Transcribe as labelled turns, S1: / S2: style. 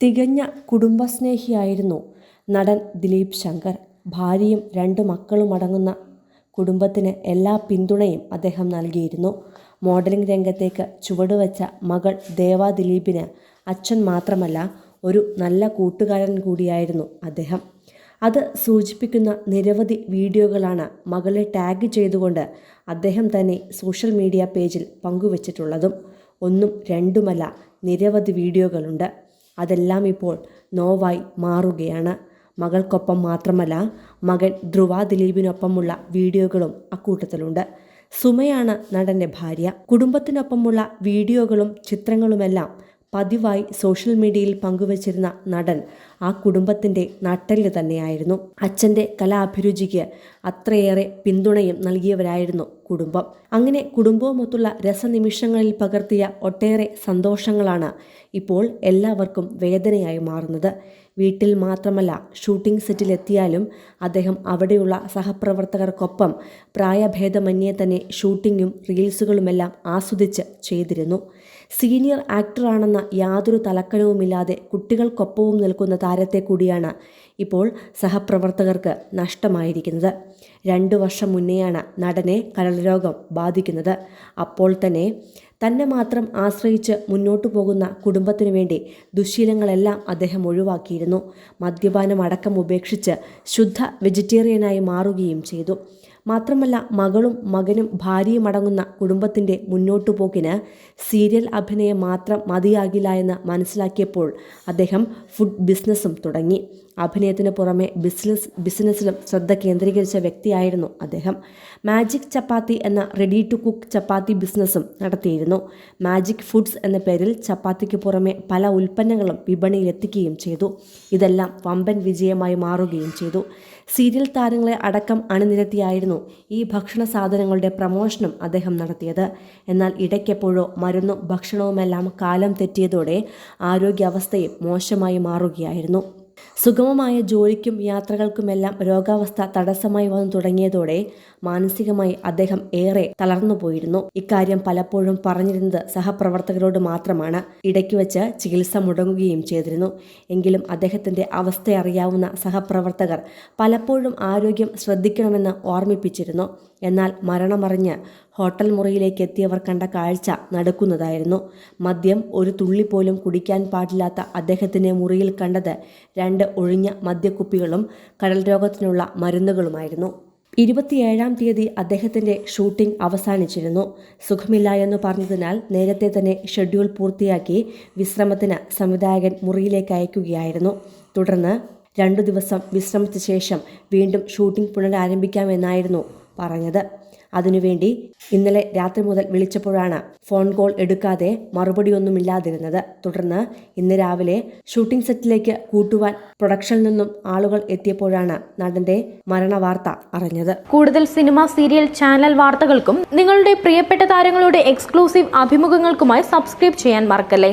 S1: തികഞ്ഞ കുടുംബസ്നേഹിയായിരുന്നു നടൻ ദിലീപ് ശങ്കർ. ഭാര്യയും രണ്ട് മക്കളും അടങ്ങുന്ന കുടുംബത്തിന് എല്ലാ പിന്തുണയും അദ്ദേഹം നൽകിയിരുന്നു. മോഡലിംഗ് രംഗത്തേക്ക് ചുവടുവെച്ച മകൾ ദേവ ദിലീപിന് അച്ഛൻ മാത്രമല്ല ഒരു നല്ല കൂട്ടുകാരൻ കൂടിയായിരുന്നു അദ്ദേഹം. അത് സൂചിപ്പിക്കുന്ന നിരവധി വീഡിയോകളാണ് മകളെ ടാഗ് ചെയ്തുകൊണ്ട് അദ്ദേഹം തന്നെ സോഷ്യൽ മീഡിയ പേജിൽ പങ്കുവച്ചിട്ടുള്ളതും. ഒന്നും രണ്ടുമല്ല നിരവധി വീഡിയോകളുണ്ട്. അതെല്ലാം ഇപ്പോൾ നോവായി മാറുകയാണ്. മകൾക്കൊപ്പം മാത്രമല്ല മകൻ ധ്രുവ ദിലീപിനൊപ്പമുള്ള വീഡിയോകളും അക്കൂട്ടത്തിലുണ്ട്. സുമയാണ് നടന്റെ ഭാര്യ. കുടുംബത്തിനൊപ്പമുള്ള വീഡിയോകളും ചിത്രങ്ങളുമെല്ലാം പതിവായി സോഷ്യൽ മീഡിയയിൽ പങ്കുവച്ചിരുന്ന നടൻ ആ കുടുംബത്തിന്റെ നട്ടെല്ല് തന്നെയായിരുന്നു. അച്ഛന്റെ കലാഭിരുചിക്ക് അത്രയേറെ പിന്തുണയും നൽകിയവരായിരുന്നു കുടുംബം. അങ്ങനെ കുടുംബവുമൊത്തുള്ള രസനിമിഷങ്ങളിൽ പകർത്തിയ ഒട്ടേറെ സന്തോഷങ്ങളാണ് ഇപ്പോൾ എല്ലാവർക്കും വേദനയായി മാറുന്നത്. വീട്ടിൽ മാത്രമല്ല ഷൂട്ടിംഗ് സെറ്റിലെത്തിയാലും അദ്ദേഹം അവിടെയുള്ള സഹപ്രവർത്തകർക്കൊപ്പം പ്രായഭേദമന്യേ തന്നെ ഷൂട്ടിങ്ങും റീൽസുകളുമെല്ലാം ആസ്വദിച്ച് ചെയ്തിരുന്നു. സീനിയർ ആക്ടറാണെന്ന യാതൊരു തലക്കനവുമില്ലാതെ കുട്ടികൾക്കൊപ്പവും നിൽക്കുന്ന താരത്തെ കൂടിയാണ് ഇപ്പോൾ സഹപ്രവർത്തകർക്ക് നഷ്ടമായിരിക്കുന്നത്. രണ്ടു വർഷം മുന്നെയാണ് നടനെ കരൾരോഗം ബാധിക്കുന്നത്. അപ്പോൾ തന്നെ തന്നെ മാത്രം ആശ്രയിച്ച് മുന്നോട്ടു പോകുന്ന കുടുംബത്തിനു വേണ്ടി ദുശീലങ്ങളെല്ലാം അദ്ദേഹം ഒഴിവാക്കിയിരുന്നു. മദ്യപാനം അടക്കം ഉപേക്ഷിച്ച് ശുദ്ധ വെജിറ്റേറിയനായി മാറുകയും ചെയ്തു. മാത്രമല്ല മകളും മകനും ഭാര്യയും അടങ്ങുന്ന കുടുംബത്തിന്റെ മുന്നോട്ടു പോക്കിന് സീരിയൽ അഭിനയം മാത്രം മതിയാകില്ല എന്ന് മനസ്സിലാക്കിയപ്പോൾ അദ്ദേഹം ഫുഡ് ബിസിനസ്സും തുടങ്ങി. അഭിനയത്തിന് പുറമെ ബിസിനസ് ബിസിനസ്സിലും ശ്രദ്ധ കേന്ദ്രീകരിച്ച വ്യക്തിയായിരുന്നു അദ്ദേഹം. മാജിക് ചപ്പാത്തി എന്ന റെഡി ടു കുക്ക് ചപ്പാത്തി ബിസിനസ്സും നടത്തിയിരുന്നു. മാജിക് ഫുഡ്സ് എന്ന പേരിൽ ചപ്പാത്തിക്ക് പുറമെ പല ഉൽപ്പന്നങ്ങളും വിപണിയിൽ എത്തിക്കുകയും ചെയ്തു. ഇതെല്ലാം വമ്പൻ വിജയമായി മാറുകയും ചെയ്തു. സീരിയൽ താരങ്ങളെ അടക്കം അണിനിരത്തിയായിരുന്നു ഈ ഭക്ഷണ സാധനങ്ങളുടെ പ്രമോഷനും അദ്ദേഹം നടത്തിയത്. എന്നാൽ ഇടയ്ക്കെപ്പോഴോ മരുന്നും ഭക്ഷണവുമെല്ലാം കാലം തെറ്റിയതോടെ ആരോഗ്യാവസ്ഥയും മോശമായി മാറുകയായിരുന്നു. സുഗമമായ ജോലിക്കും യാത്രകൾക്കുമെല്ലാം രോഗാവസ്ഥ തടസ്സമായി വന്നു തുടങ്ങിയതോടെ മാനസികമായി അദ്ദേഹം ഏറെ തളർന്നുപോയിരുന്നു ഇക്കാര്യം പലപ്പോഴും പറഞ്ഞിരുന്നത് സഹപ്രവർത്തകരോട് മാത്രമാണ്. ഇടയ്ക്ക് വെച്ച് ചികിത്സ മുടങ്ങുകയും ചെയ്തിരുന്നു. എങ്കിലും അദ്ദേഹത്തിന്റെ അവസ്ഥ അറിയാവുന്ന സഹപ്രവർത്തകർ പലപ്പോഴും ആരോഗ്യം ശ്രദ്ധിക്കണമെന്ന് ഓർമ്മിപ്പിച്ചിരുന്നു. എന്നാൽ മരണമറിഞ്ഞ് ഹോട്ടൽ മുറിയിലേക്ക് എത്തിയവർ കണ്ട കാഴ്ച നടക്കുന്നതായിരുന്നു. മദ്യം ഒരു തുള്ളി പോലും കുടിക്കാൻ പാടില്ലാത്ത അദ്ദേഹത്തിന്റെ മുറിയിൽ കണ്ടത് രണ്ട് ഒഴിഞ്ഞ മദ്യക്കുപ്പികളും കടൽ രോഗത്തിനുള്ള മരുന്നുകളുമായിരുന്നു. ഇരുപത്തിയേഴാം തീയതി അദ്ദേഹത്തിന്റെ ഷൂട്ടിംഗ് അവസാനിച്ചിരുന്നു. സുഖമില്ല എന്ന് പറഞ്ഞതിനാൽ നേരത്തെ തന്നെ ഷെഡ്യൂൾ പൂർത്തിയാക്കി വിശ്രമത്തിന് സംവിധായകൻ മുറിയിലേക്ക് അയക്കുകയായിരുന്നു. തുടർന്ന് രണ്ടു ദിവസം വിശ്രമിച്ച ശേഷം വീണ്ടും ഷൂട്ടിംഗ് പുനരാരംഭിക്കാമെന്നായിരുന്നു പറഞ്ഞത്. അതിനുവേണ്ടി ഇന്നലെ രാത്രി മുതൽ വിളിച്ചപ്പോഴാണ് ഫോൺ കോൾ എടുക്കാതെ മറുപടിയൊന്നുമില്ലാതിരുന്നത്. തുടർന്ന് ഇന്ന് രാവിലെ ഷൂട്ടിംഗ് സെറ്റിലേക്ക് കൂട്ടുവാൻ പ്രൊഡക്ഷനിൽ നിന്നും ആളുകൾ എത്തിയപ്പോഴാണ് നടന്റെ മരണവാർത്ത അറിഞ്ഞത്.
S2: കൂടുതൽ സിനിമ സീരിയൽ ചാനൽ വാർത്തകൾക്കും നിങ്ങളുടെ പ്രിയപ്പെട്ട താരങ്ങളുടെ എക്സ്ക്ലൂസീവ് അഭിമുഖങ്ങൾക്കുമായി സബ്സ്ക്രൈബ് ചെയ്യാൻ മറക്കല്ലേ?